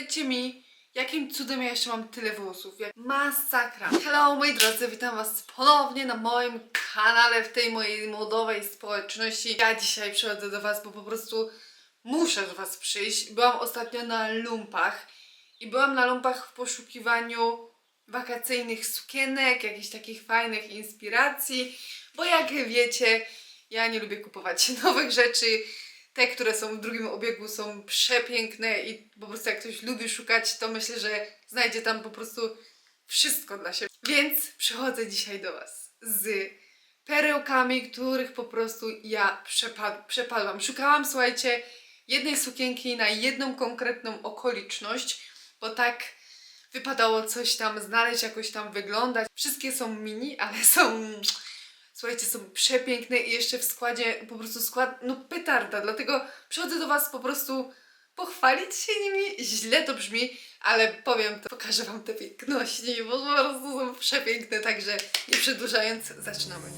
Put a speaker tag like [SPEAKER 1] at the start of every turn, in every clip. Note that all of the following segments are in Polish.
[SPEAKER 1] Powiedzcie mi, jakim cudem ja jeszcze mam tyle włosów? Jak masakra. Hello moi drodzy, witam was ponownie na moim kanale, w tej mojej młodowej społeczności. Ja dzisiaj przychodzę do was, bo po prostu muszę do was przyjść. Byłam ostatnio na lumpach i byłam na lumpach w poszukiwaniu wakacyjnych sukienek, jakichś takich fajnych inspiracji, bo jak wiecie, ja nie lubię kupować nowych rzeczy. Te, które są w drugim obiegu są przepiękne i po prostu jak ktoś lubi szukać, to myślę, że znajdzie tam po prostu wszystko dla siebie. Więc przychodzę dzisiaj do Was z perełkami, których po prostu ja przepad- przepadłam. Szukałam, słuchajcie, jednej sukienki na jedną konkretną okoliczność, bo tak wypadało coś tam znaleźć, jakoś tam wyglądać. Wszystkie są mini, ale są Słuchajcie, są przepiękne i jeszcze w składzie po prostu skład, no petarda, dlatego przychodzę do Was po prostu pochwalić się nimi. Źle to brzmi, ale powiem to, pokażę Wam te piękności, bo po prostu są przepiękne, także nie przedłużając, zaczynamy.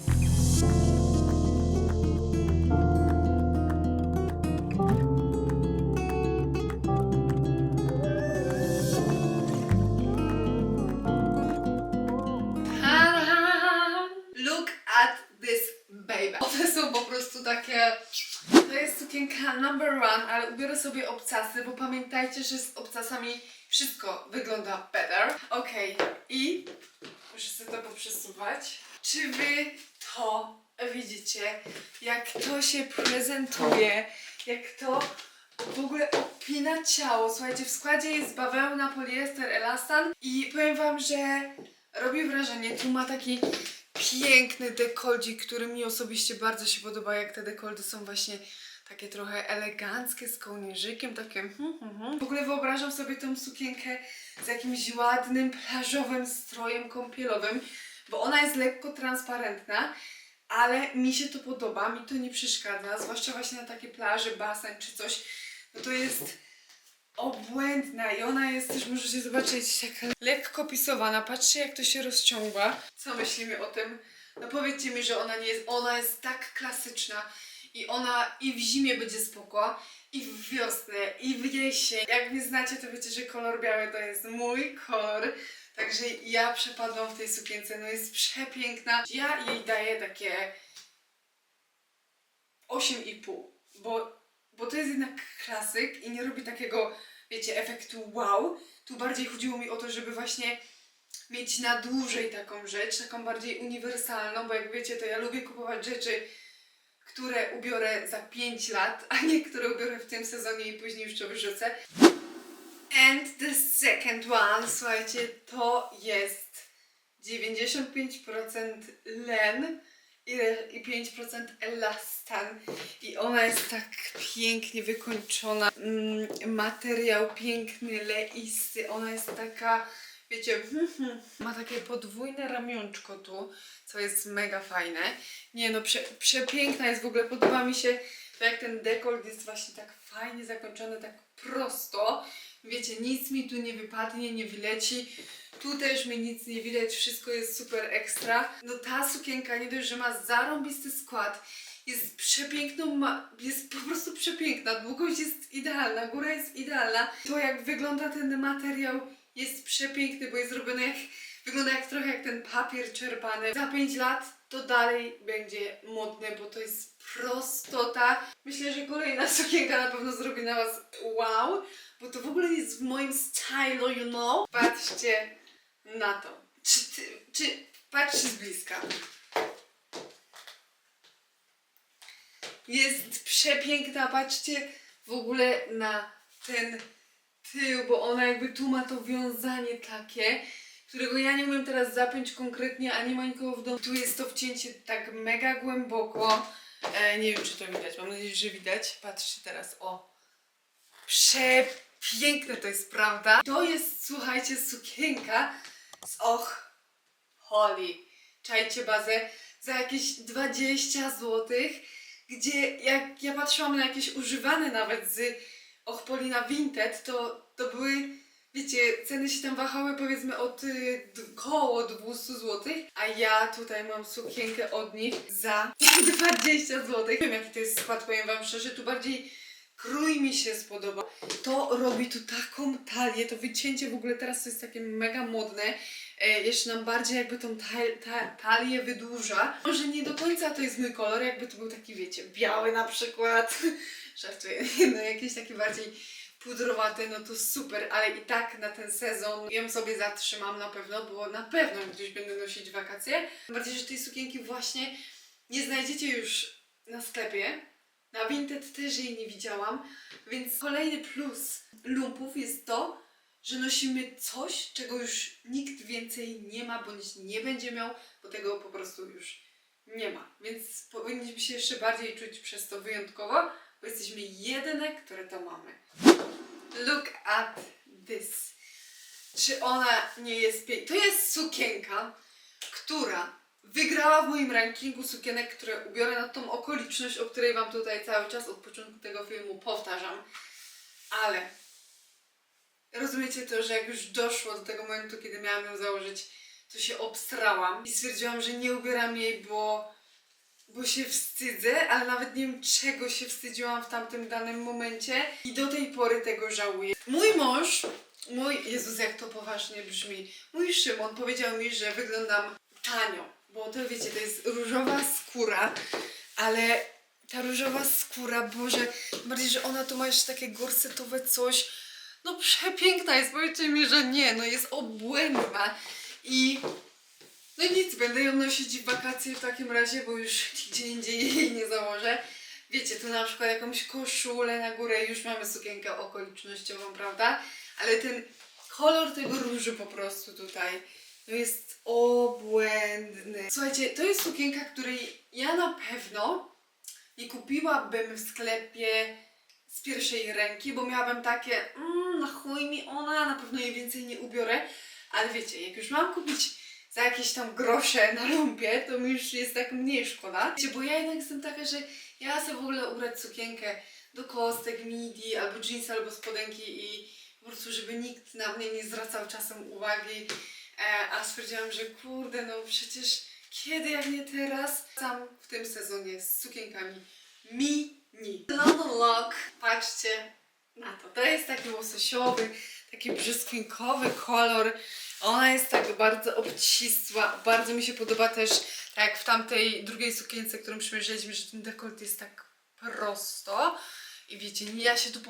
[SPEAKER 1] Takie... To jest sukienka number one, ale ubiorę sobie obcasy, bo pamiętajcie, że z obcasami wszystko wygląda better. Okej, i muszę sobie to poprzesuwać. Czy wy to widzicie? Jak to się prezentuje? Jak to w ogóle opina ciało? Słuchajcie, w składzie jest bawełna, poliester, elastan i powiem wam, że robi wrażenie. Tu ma taki piękny dekoldzik, który mi osobiście bardzo się podoba, jak te dekoldy są właśnie takie trochę eleganckie, z kołnierzykiem, takie hmm, hmm, hmm. W ogóle wyobrażam sobie tą sukienkę z jakimś ładnym, plażowym strojem kąpielowym, bo ona jest lekko transparentna, ale mi się to podoba, mi to nie przeszkadza, zwłaszcza właśnie na takie plaże, basen czy coś, no to jest obłędna i ona jest też, możecie zobaczyć, taka lekko pisowana. Patrzcie, jak to się rozciąga. Co myślimy o tym? No powiedzcie mi, że ona nie jest, ona jest tak klasyczna i ona i w zimie będzie spoko, i w wiosnę, i w jesień. Jak mnie znacie, to wiecie, że kolor biały to jest mój kolor. Także ja przepadłam w tej sukience, no jest przepiękna. Ja jej daję takie 8,5, bo bo to jest jednak klasyk i nie robi takiego, wiecie, efektu wow. Tu bardziej chodziło mi o to, żeby właśnie mieć na dłużej taką rzecz, taką bardziej uniwersalną, bo jak wiecie, to ja lubię kupować rzeczy, które ubiorę za 5 lat, a nie które ubiorę w tym sezonie i później już to wyrzucę. And the second one, słuchajcie, to jest 95% len i i 5% elastan. I ona jest tak pięknie wykończona. Mm, materiał piękny, leisty. Ona jest taka, wiecie, ma takie podwójne ramionczko tu, co jest mega fajne. Nie no, prze, przepiękna jest w ogóle. Podoba mi się to, jak ten dekolt jest właśnie tak fajnie zakończony, tak prosto. Wiecie, nic mi tu nie wypadnie, nie wyleci. Tu też mi nic nie widać, wszystko jest super ekstra. No ta sukienka nie dość, że ma zarąbisty skład, jest przepiękną, ma, jest po prostu przepiękna, długość jest idealna, góra jest idealna. To jak wygląda ten materiał jest przepiękny, bo jest zrobiony jak, wygląda jak trochę jak ten papier czerpany. Za 5 lat to dalej będzie modne, bo to jest prostota. Myślę, że kolejna sukienka na pewno zrobi na was wow, bo to w ogóle jest w moim stylu, you know. Patrzcie na to. Czy, ty, czy patrzcie z bliska. Jest przepiękna, patrzcie w ogóle na ten tył, bo ona jakby tu ma to wiązanie takie, którego ja nie umiem teraz zapiąć konkretnie, a nie ma nikogo w domu. Tu jest to wcięcie tak mega głęboko. E, nie wiem, czy to widać. Mam nadzieję, że widać. Patrzcie teraz, o. Przepiękne to jest, prawda? To jest, słuchajcie, sukienka z Och Holly. Czajcie bazę za jakieś 20 zł, gdzie jak ja patrzyłam na jakieś używane nawet z Och Polina Vinted, to, to były, wiecie, ceny się tam wahały powiedzmy od y, koło 200 zł, a ja tutaj mam sukienkę od nich za 20 zł. Nie wiem jaki to jest skład, powiem wam szczerze, tu bardziej krój mi się spodoba. To robi tu taką talię, to wycięcie w ogóle teraz to jest takie mega modne. E, jeszcze nam bardziej jakby tą ta- ta- talię wydłuża. Może nie do końca to jest mój kolor, jakby to był taki, wiecie, biały na przykład. Żartuję, no jakiś taki bardziej pudrowaty, no to super, ale i tak na ten sezon ją sobie zatrzymam na pewno, bo na pewno gdzieś będę nosić wakacje. Bardziej, że tej sukienki właśnie nie znajdziecie już na sklepie. Na Vinted też jej nie widziałam, więc kolejny plus lumpów jest to, że nosimy coś, czego już nikt więcej nie ma, bądź nie będzie miał, bo tego po prostu już nie ma. Więc powinniśmy się jeszcze bardziej czuć przez to wyjątkowo, bo jesteśmy jedyne, które to mamy. Look at this. Czy ona nie jest piękna? To jest sukienka, która wygrała w moim rankingu sukienek, które ubiorę na tą okoliczność, o której Wam tutaj cały czas od początku tego filmu powtarzam. Ale rozumiecie to, że jak już doszło do tego momentu, kiedy miałam ją założyć, to się obstrałam i stwierdziłam, że nie ubieram jej, bo, bo się wstydzę, ale nawet nie wiem czego się wstydziłam w tamtym danym momencie i do tej pory tego żałuję. Mój mąż, mój, Jezus jak to poważnie brzmi, mój Szymon powiedział mi, że wyglądam tanio, bo to wiecie, to jest różowa skóra, ale ta różowa skóra, Boże, bardziej, że ona tu ma jeszcze takie gorsetowe coś, no przepiękna jest, powiedzcie mi, że nie, no jest obłędna i no nic, będę ją nosić w wakacje w takim razie, bo już nigdzie indziej jej nie założę. Wiecie, tu na przykład jakąś koszulę na górę, już mamy sukienkę okolicznościową, prawda? Ale ten kolor tego różu po prostu tutaj, no jest obłędny. Słuchajcie, to jest sukienka, której ja na pewno nie kupiłabym w sklepie z pierwszej ręki, bo miałabym takie, mmm, na chuj mi ona, na pewno jej więcej nie ubiorę. Ale wiecie, jak już mam kupić za jakieś tam grosze na lumpie, to mi już jest tak mniej szkoda. Wiecie, bo ja jednak jestem taka, że ja chcę w ogóle ubrać sukienkę do kostek, midi, albo jeansy, albo spodenki i po prostu, żeby nikt na mnie nie zwracał czasem uwagi. E, a stwierdziłam, że kurde, no przecież kiedy jak nie teraz? Sam w tym sezonie z sukienkami mini. London Lock, patrzcie na to. To jest taki łososiowy, taki brzoskwinkowy kolor. Ona jest tak bardzo obcisła. Bardzo mi się podoba też, tak jak w tamtej drugiej sukience, którą przymierzyliśmy, że ten dekolt jest tak prosto. I wiecie, ja się tu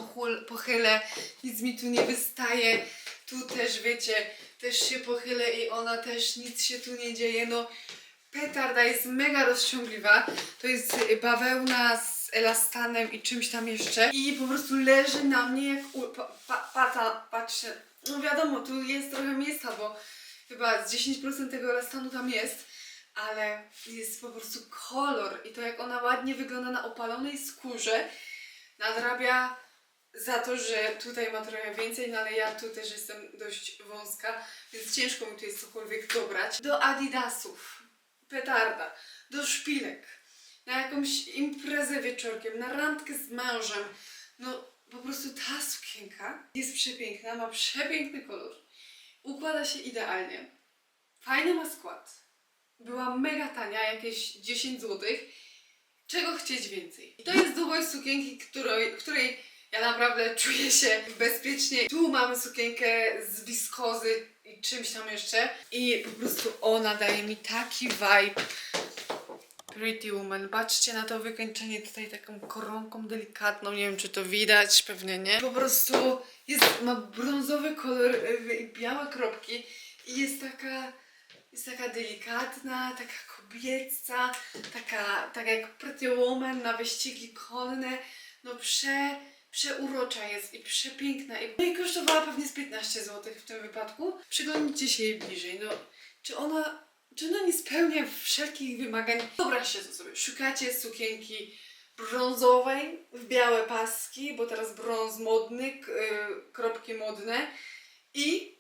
[SPEAKER 1] pochylę, nic mi tu nie wystaje. Tu też, wiecie, też się pochylę i ona też, nic się tu nie dzieje. No, petarda jest mega rozciągliwa. To jest bawełna z elastanem i czymś tam jeszcze. I po prostu leży na mnie jak u, pa, pa, pata, patrzcie. No wiadomo, tu jest trochę miejsca, bo chyba z 10% tego elastanu tam jest. Ale jest po prostu kolor i to jak ona ładnie wygląda na opalonej skórze nadrabia za to, że tutaj ma trochę więcej, no ale ja tu też jestem dość wąska, więc ciężko mi tu jest cokolwiek dobrać. Do adidasów, petarda, do szpilek, na jakąś imprezę wieczorkiem, na randkę z mężem. No po prostu ta sukienka jest przepiękna, ma przepiękny kolor, układa się idealnie, fajny ma skład, była mega tania, jakieś 10 złotych czego chcieć więcej. I to jest długość sukienki, której, której ja naprawdę czuję się bezpiecznie. Tu mamy sukienkę z wiskozy i czymś tam jeszcze. I po prostu ona daje mi taki vibe. Pretty Woman. Patrzcie na to wykończenie tutaj taką koronką delikatną. Nie wiem, czy to widać, pewnie nie. Po prostu jest, ma brązowy kolor, y, białe kropki i jest taka jest taka delikatna, taka kobieca, taka, taka jak Pretty Woman na wyścigi konne. No prze, przeurocza jest i przepiękna. I, no kosztowała pewnie z 15 zł w tym wypadku. Przyglądnijcie się jej bliżej. No, czy ona, czy ona nie spełnia wszelkich wymagań? Wyobraźcie to sobie. Szukacie sukienki brązowej w białe paski, bo teraz brąz modny, y, kropki modne i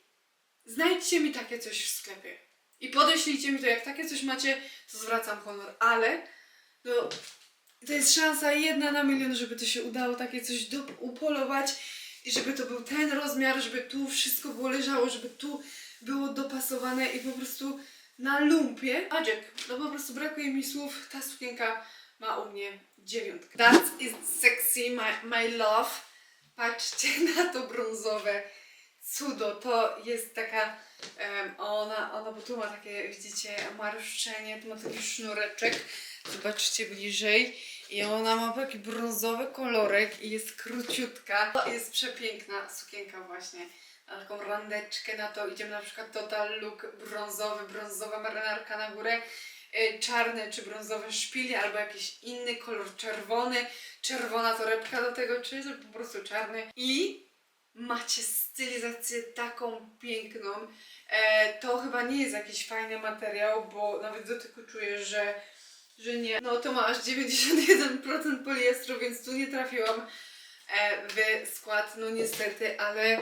[SPEAKER 1] znajdźcie mi takie coś w sklepie. I podeślijcie mi to, jak takie coś macie, to zwracam honor, ale no, to jest szansa jedna na milion, żeby to się udało takie coś do, upolować i żeby to był ten rozmiar, żeby tu wszystko było leżało, żeby tu było dopasowane i po prostu na lumpie. Magic, no po prostu brakuje mi słów, ta sukienka ma u mnie dziewiątkę. That is sexy, my, my love. Patrzcie na to brązowe cudo. To jest taka, em, ona, ona, bo tu ma takie, widzicie, marszczenie, tu ma taki sznureczek. Zobaczcie bliżej. I ona ma taki brązowy kolorek i jest króciutka. Jest przepiękna sukienka właśnie. Na taką randeczkę na to idziemy na przykład total look brązowy, brązowa marynarka na górę, y, czarne czy brązowe szpili albo jakiś inny kolor czerwony, czerwona torebka do tego, czy po prostu czarny i macie stylizację taką piękną. E, to chyba nie jest jakiś fajny materiał, bo nawet do dotyku czuję, że, że nie. No to ma aż 91% poliestru, więc tu nie trafiłam e, w skład, no niestety, ale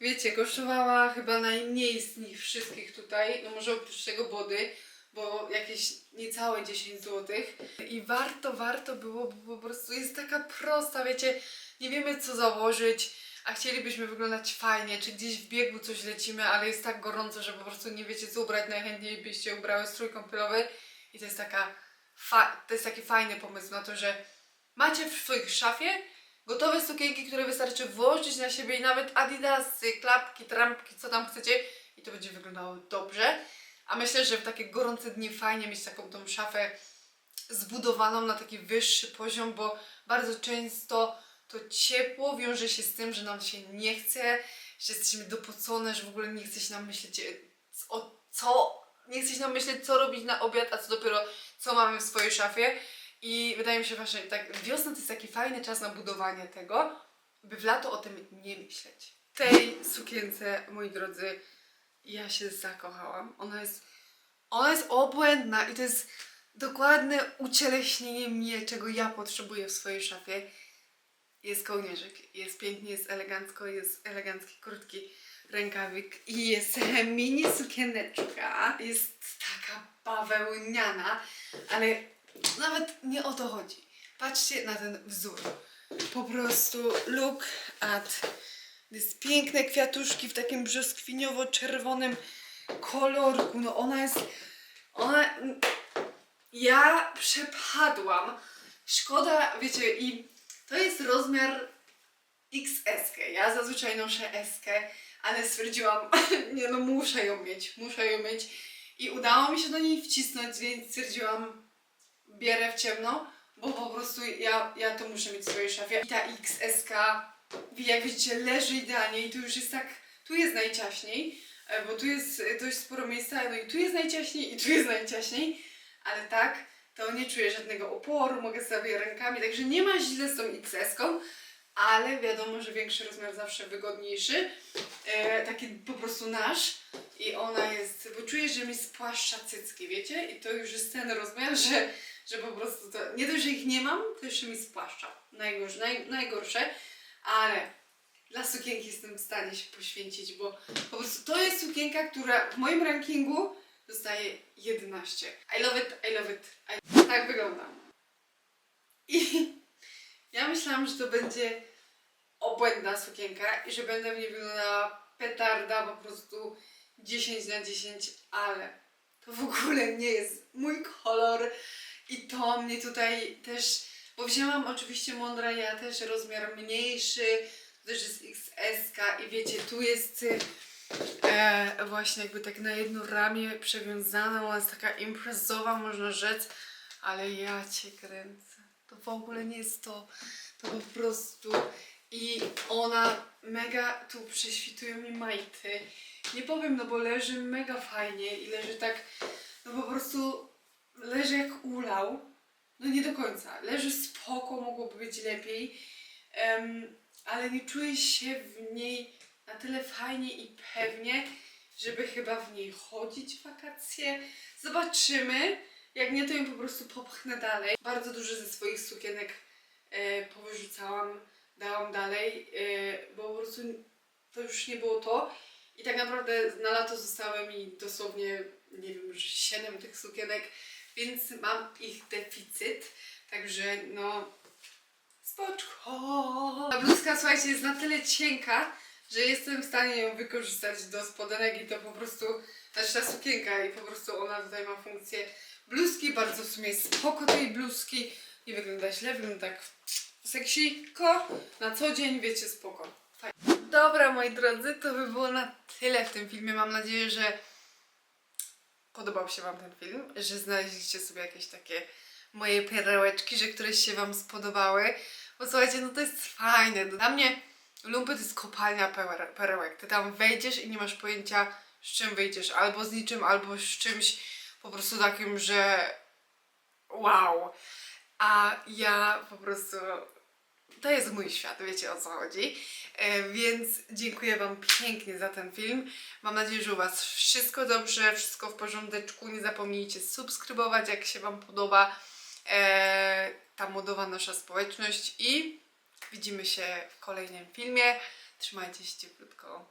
[SPEAKER 1] wiecie, kosztowała chyba najmniej z nich wszystkich tutaj, no może oprócz tego body, bo jakieś niecałe 10 zł. I warto, warto było, bo po prostu jest taka prosta, wiecie, nie wiemy co założyć, a chcielibyśmy wyglądać fajnie, czy gdzieś w biegu coś lecimy, ale jest tak gorąco, że po prostu nie wiecie co ubrać, najchętniej byście ubrały strój kąpielowy i to jest taka, to jest taki fajny pomysł na to, że macie w swoich szafie gotowe sukienki, które wystarczy włożyć na siebie i nawet adidasy, klapki, trampki, co tam chcecie i to będzie wyglądało dobrze. A myślę, że w takie gorące dni fajnie mieć taką tą szafę zbudowaną na taki wyższy poziom, bo bardzo często to ciepło wiąże się z tym, że nam się nie chce, że jesteśmy dopocone, że w ogóle nie chce się nam myśleć e, o co, nie chce się nam myśleć co robić na obiad, a co dopiero co mamy w swojej szafie. I wydaje mi się właśnie, tak wiosna to jest taki fajny czas na budowanie tego, by w lato o tym nie myśleć. Tej sukience, moi drodzy, ja się zakochałam. Ona jest, ona jest obłędna i to jest dokładne ucieleśnienie mnie, czego ja potrzebuję w swojej szafie. Jest kołnierzyk, jest pięknie, jest elegancko, jest elegancki, krótki rękawik i jest mini sukieneczka. Jest taka bawełniana, ale nawet nie o to chodzi. Patrzcie na ten wzór. Po prostu look at this piękne kwiatuszki w takim brzoskwiniowo-czerwonym kolorku. No ona jest... Ona... Ja przepadłam. Szkoda, wiecie, i to jest rozmiar XS. Ja zazwyczaj noszę S, ale stwierdziłam, nie no muszę ją mieć, muszę ją mieć. I udało mi się do niej wcisnąć, więc stwierdziłam, bierę w ciemno, bo po prostu ja, ja to muszę mieć w swojej szafie. I ta XS, jak widzicie, leży idealnie i tu już jest tak, tu jest najciaśniej, e, bo tu jest dość sporo miejsca, no i tu jest najciaśniej i tu jest najciaśniej, ale tak, to nie czuję żadnego oporu, mogę sobie rękami, także nie ma źle z tą XS-ką, ale wiadomo, że większy rozmiar zawsze wygodniejszy, e, taki po prostu nasz i ona jest, bo czuję, że mi spłaszcza cycki, wiecie, i to już jest ten rozmiar, że, że po prostu to, nie dość, że ich nie mam, to jeszcze mi spłaszcza, najgorsze, naj, najgorsze, ale dla sukienki jestem w stanie się poświęcić, bo po prostu to jest sukienka, która w moim rankingu dostaje 11. I love it, I love it. I... Tak wygląda. Myślałam, że to będzie obłędna sukienka i że będę w niej wyglądała petarda po prostu 10 na 10, ale to w ogóle nie jest mój kolor i to mnie tutaj też, bo wzięłam oczywiście mądra, ja też rozmiar mniejszy, to też jest XS i wiecie, tu jest e, właśnie jakby tak na jedno ramię przewiązana, ona jest taka imprezowa, można rzec, ale ja cię kręcę. To w ogóle nie jest to, to po prostu i ona mega tu prześwitują mi majty. Nie powiem, no bo leży mega fajnie i leży tak, no po prostu leży jak ulał. No nie do końca. Leży spoko, mogłoby być lepiej. Em, ale nie czuję się w niej na tyle fajnie i pewnie, żeby chyba w niej chodzić w wakacje. Zobaczymy. Jak nie, to ją po prostu popchnę dalej. Bardzo dużo ze swoich sukienek e, powyrzucałam, dałam dalej, e, bo po prostu to już nie było to. I tak naprawdę na lato zostały mi dosłownie, nie wiem, już 7 tych sukienek, więc mam ich deficyt. Także no, spoczko. Ta bluzka, słuchajcie, jest na tyle cienka, że jestem w stanie ją wykorzystać do spodenek i to po prostu, znaczy ta sukienka i po prostu ona tutaj ma funkcję bluzki, bardzo w sumie spoko tej bluzki. Nie wygląda źle, wygląda tak seksiko. Na co dzień, wiecie, spoko. Fajnie. Dobra, moi drodzy, to by było na tyle w tym filmie. Mam nadzieję, że podobał się Wam ten film, że znaleźliście sobie jakieś takie moje perełeczki, że któreś się Wam spodobały. Bo słuchajcie, no to jest fajne. Dla mnie lumpy to jest kopalnia pereł- perełek. Ty tam wejdziesz i nie masz pojęcia z czym wyjdziesz. Albo z niczym, albo z czymś po prostu takim, że wow. A ja po prostu to jest mój świat, wiecie o co chodzi. E, więc dziękuję Wam pięknie za ten film. Mam nadzieję, że u Was wszystko dobrze, wszystko w porządeczku. Nie zapomnijcie subskrybować, jak się Wam podoba e, ta modowa nasza społeczność i widzimy się w kolejnym filmie. Trzymajcie się cieplutko.